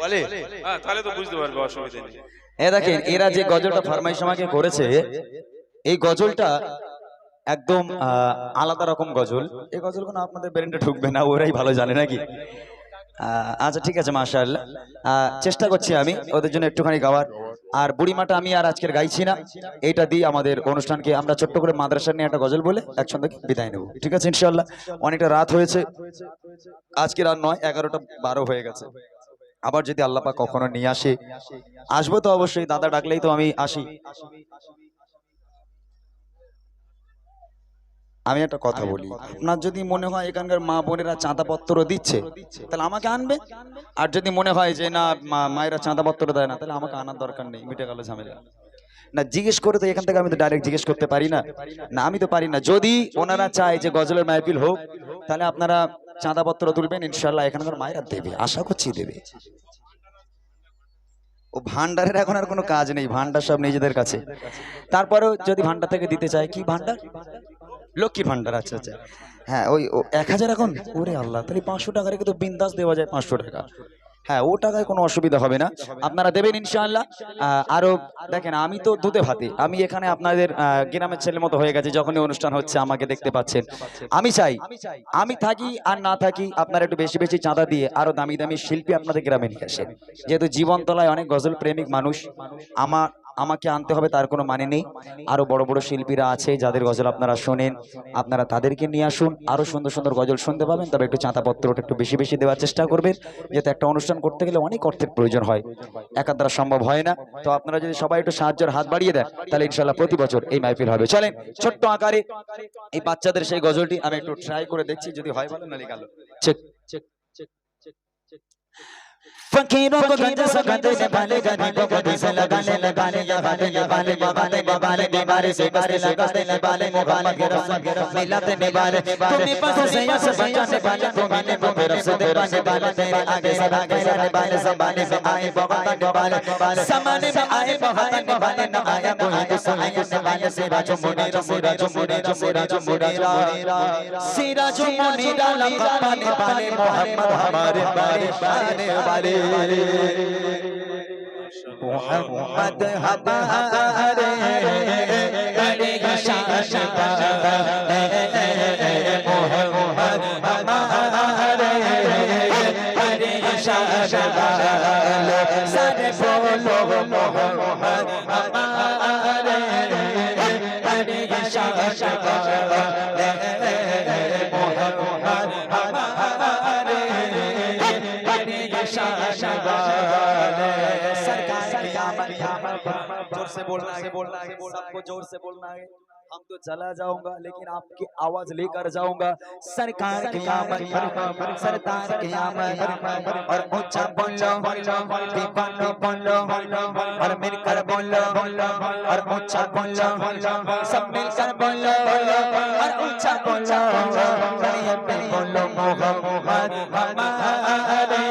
বলে? হ্যাঁ তাহলে তো বুঝতে পারবে অসুবিধা নেই। এ দেখেন এরা যে গজলটা ফরমাইশ আমাকে করেছে এই গজলটা একদম আলাদা রকম গজল। এই গজলগুলো আপনাদের ব্রেনটা ঢুকবে না ওরাই ভালো জানে নাকি? আচ্ছা ঠিক আছে মাশাআল্লাহ। চেষ্টা করছি আমি ওদের জন্য একটুখানি গাওয়ার। আর বুড়িমাটা আমি আর আজকের গাইছি না। এইটা দিয়ে আমাদের অনুষ্ঠানকে আমরা ছোট্ট করে মাদ্রাসা নিয়ে একটা গজল বলে একসঙ্গে বিদায় নেব। ঠিক আছে ইনশাল্লাহ অনেকটা রাত হয়েছে। আজকের আর নয় এগারোটা বারো হয়ে গেছে। আবার যদি আল্লাপা কখনো নিয়ে আসে, আসব তো অবশ্যই, দাদা ডাকলেই তো আমি আসি। আমি একটা কথা বলি, আপনার যদি মনে হয় এখানকার মা বোনেরা চাঁদাপত্র দিচ্ছে, তাহলে আমাকে আনবে? আর যদি মনে হয় যে না মায়েরা চাঁদাপত্র দেয় না, তাহলে আমাকে আনার দরকার নেই, মিটে গেল ঝামেলা। না, জিজ্ঞেস করে তো এখান থেকে আমি তো ডাইরেক্ট জিজ্ঞেস করতে পারি না। না, আমি তো পারি না। যদি ওনারা চায় যে গজলের মাহফিল হোক, তাহলে আপনারা চাঁদাপত্র তুলবেন ইনশাল্লাহ এখানকার মায়েরা দেবে, আশা করছি দেবে। ও ভান্ডারের এখন আর কোনো কাজ নেই ভান্ডার সব নিজেদের কাছে। তারপরেও যদি ভান্ডার থেকে দিতে চায়, কি ভান্ডার লক্ষ্মী ভান্ডার আচ্ছা আচ্ছা। হ্যাঁ ওই এক হাজার এখন? ওরে আল্লাহ, তাহলে পাঁচশো টাকা রেখে তো বিন্দাস দেওয়া যায় পাঁচশো টাকা। হ্যাঁ ও টাকায় কোনো অসুবিধা হবে না। আপনারা দেবেন ইনশাআল্লাহ। আরও আরও দেখেন আমি তো দুধে ভাতে। আমি এখানে আপনাদের গ্রামের ছেলের মতো হয়ে গেছে যখনই অনুষ্ঠান হচ্ছে আমাকে দেখতে পাচ্ছেন। আমি চাই আমি থাকি আর না থাকি আপনারা একটু বেশি বেশি চাঁদা দিয়ে আরও দামি দামি শিল্পী আপনাদের গ্রামে নিয়ে আসেন। যেহেতু জীবনতলায় অনেক গজল প্রেমিক মানুষ আমার আমাকে আনতে হবে, তার কোনো মানে নেই। আরও বড় বড় শিল্পীরা আছে, যাদের গজল আপনারা শোনেন, আপনারা তাদেরকে নিয়ে আসুন। আরও সুন্দর সুন্দর গজল শুনতে পাবেন, তবে একটু চাঁদাপত্রটা একটু বেশি বেশি দেওয়ার চেষ্টা করবেন যেহেতু একটা অনুষ্ঠান করতে গেলে অনেক অর্থের প্রয়োজন হয়। একার দ্বারা সম্ভব হয় না। তো আপনারা যদি সবাই একটু সাহায্যের হাত বাড়িয়ে দেন, তাহলে ইনশাল্লাহ প্রতি বছর এই মাহফিল হবে। চলেন, ছোট্ট আকারে এই বাচ্চাদের সেই গজলটি আমি একটু ট্রাই করে দেখছি, যদি হয় ভালো নালে গেল। চেক फकीरों को गंज से गंदे से भाले गरीबों को दिल से लगाने लगाने या भाले या भाले या भाले या भाले बीमारी से बारे से बारे से बारे मोहम्मद के रस के रस रसूल मिलते में तुम ही पास से या से बचा से बाले को मैंने को मेरे से दे पाने बाले तेरे आगे सब आगे सारे बाले सब बाले से आए बवाल के बाले समाने में आए बवाल के बाले न आया कोई तो सुनाया से बाले से राजो मुनीरा से राजो मुनीरा से राजो मुनीरा सिराजो मुनीरा लगा पाने बाले मोहम्मद हमारे बारे आने वाले মোহাম্মদ হামারে গণেশ শাসক बोलना है बोलना है सबको ज़ोर से बोलना है हम तो चला जाऊँगा लेकिन आपकी आवाज़ लेकर जाऊँगा सरकार की आमद सरकार की आमद और ऊँचा बोलो दीवानो बोलो और मिलकर बोलो और ऊँचा बोलो सब मिलकर बोलो और ऊँचा बोलो बोलो मोहम्मद हमारे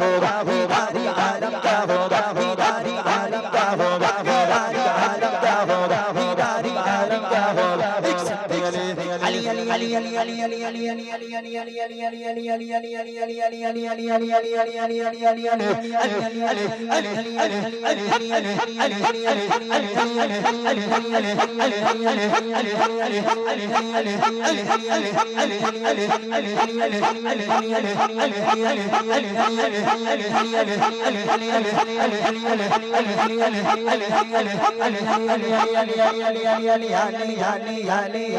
ہو அலி அலி அலி அலி அலி அலி அலி அலி அலி அலி அலி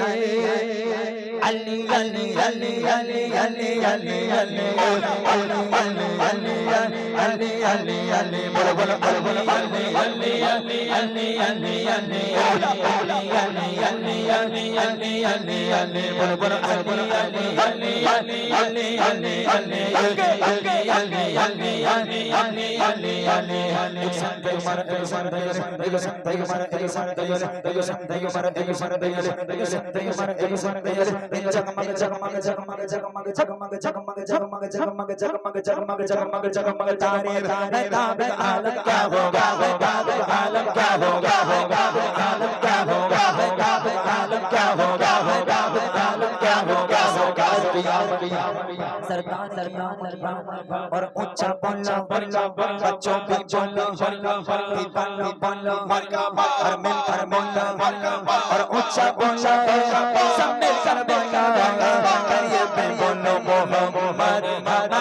அலி علي علي علي علي علي علي علي علي علي علي بولا بولا بولا بولا علي علي علي علي علي علي علي علي علي بولا بولا بولا بولا علي علي علي علي علي علي علي علي علي सरदार सरदार और ऊंचा बोलो बच्चों भी बोलो दीवानो बोलो और मिलकर बोलो और ऊंचा बोलो सब मिलकर बोलो करिए भी बोलो मोहम्मद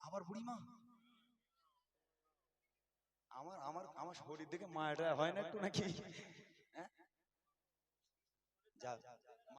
আমার বুড়িমা আমার আমার আমার শরীর দেখে মায়াটা হয় না একটু নাকি হ্যাঁ? যাও